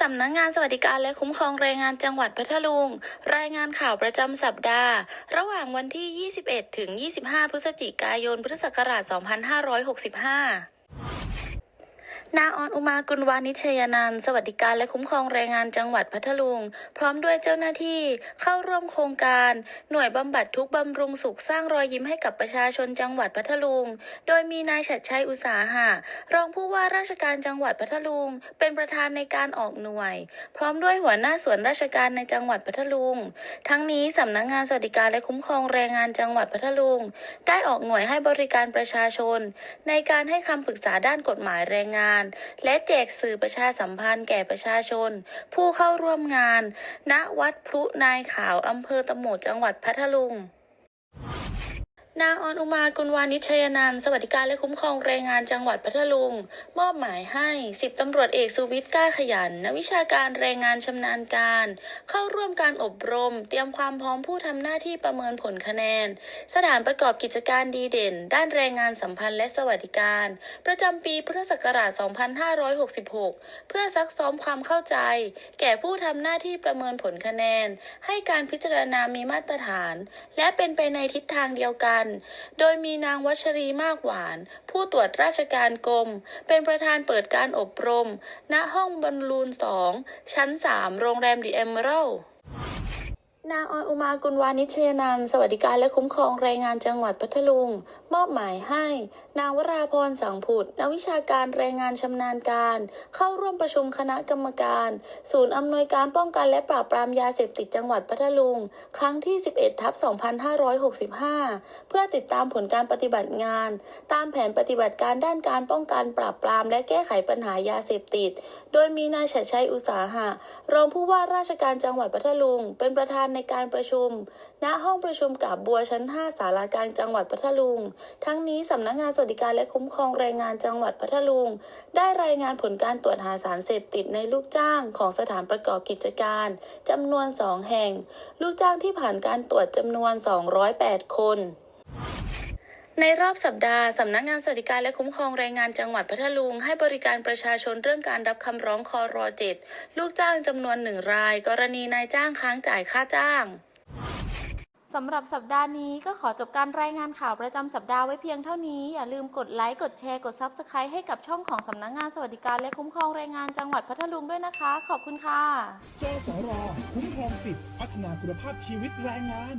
สำนักงานสวัสดิการและคุ้มครองแรงงานจังหวัดพัทลุง รายงานข่าวประจำสัปดาห์ ระหว่างวันที่ 21 ถึง 25 พฤศจิกายน พุทธศักราช 2565 นางออนอุมากุลวานิชยานันท์สวัสดิการและคุ้มครองแรงงานจังหวัดพัทลุง พร้อมด้วยเจ้าหน้าที่เข้าร่วมโครงการ หน่วยบำบัดทุกบำรุงสุขสร้างรอยยิ้มให้กับประชาชนจังหวัดพัทลุง โดยมีนายฉัดชัยอุตสาหะรองผู้ว่าราชการจังหวัดพัทลุง เป็นประธานในการออกหน่วย พร้อมด้วยหัวหน้าส่วนราชการในจังหวัดพัทลุง ทั้งนี้สำนักงานสวัสดิการและคุ้มครองแรงงานจังหวัดพัทลุง ได้ออกหน่วยให้บริการประชาชน ในการให้คำปรึกษาด้านกฎหมายแรงงานและแจกสื่อประชาสัมพันธ์แก่ประชาชน ผู้เข้าร่วมงาน ณวัดพลุนายขาวอำเภอตะโหมดจังหวัดพัทลุง นางออนอุมากุลวานิชยนันสวัสดิการและคุ้มครองแรงงานจังหวัดพัทลุง มอบหมายให้สิบตำรวจเอกสุวิทย์กล้าขยันนักวิชาการแรงงานชำนาญการ เข้าร่วมการอบรม เตรียมความพร้อมผู้ทำหน้าที่ประเมินผลคะแนน สถานประกอบกิจการดีเด่น ด้านแรงงานสัมพันธ์และสวัสดิการ ประจำปีพุทธศักราช 2566 เพื่อซักซ้อมความเข้าใจ แก่ผู้ทำหน้าที่ประเมินผลคะแนน ให้การพิจารณามีมาตรฐาน และเป็นไปในทิศทางเดียวกันโดยมีนางวัชรีมากหวาน ผู้ตรวจราชการกรม เป็นประธานเปิดการอบรม ณห้องบอลลูน 2 ชั้น 3 โรงแรมดีเอมเมอรัล นางออนอุมากุลวานิชยนันสวัสดิการและคุ้มครองแรงงานจังหวัดพัทลุง มอบหมายให้ นางวราพรสังผุดนักวิชาการแรงงานชำนาญการ เข้าร่วมประชุมคณะกรรมการ ศูนย์อำนวยการป้องกันและปราบปรามยาเสพติดจังหวัดพัทลุง ครั้งที่ 11 ทับ 2565 เพื่อติดตามผลการปฏิบัติงาน ตามแผนปฏิบัติการด้านการป้องกันปราบปรามและแก้ไขปัญหายาเสพติด โดยมีนายชัดชัยอุตสาหะ รองผู้ว่าราชการจังหวัดพัทลุง เป็นประธานในการประชุม ณ ห้องประชุมกับบัวชั้น5สารากลางจังหวัดพัทลุง ทั้งนี้สำนักงานสวัสดิการและคุ้มครองแรงงานจังหวัดพัทลุง ได้รายงานผลการตรวจหาสารเสพติดในลูกจ้างของสถานประกอบกิจการจำนวน 2 แห่ง ลูกจ้างที่ผ่านการตรวจจำนวน 208 คน ในรอบสัปดาห์ สำนักงานสวัสดิการและคุ้มครองแรงงานจังหวัดพัทลุง ให้บริการประชาชนเรื่องการรับคำร้องคอรอเจ็ดลูกจ้างจำนวนหนึ่งราย กรณีนายจ้างค้างจ่ายค่าจ้างสำหรับสัปดาห์นี้ก็ขอจบการรายงานข่าวประจำสัปดาห์ไว้เพียงเท่านี้ อย่าลืมกดไลค์ กดแชร์ กด Subscribe ให้กับช่องของสำนักงานสวัสดิการและคุ้มครองแรงงานจังหวัดพัทลุงด้วยนะคะ ขอบคุณค่ะจสรคุ้มครองสิทธิพัฒนาคุณภาพชีวิตแรงงาน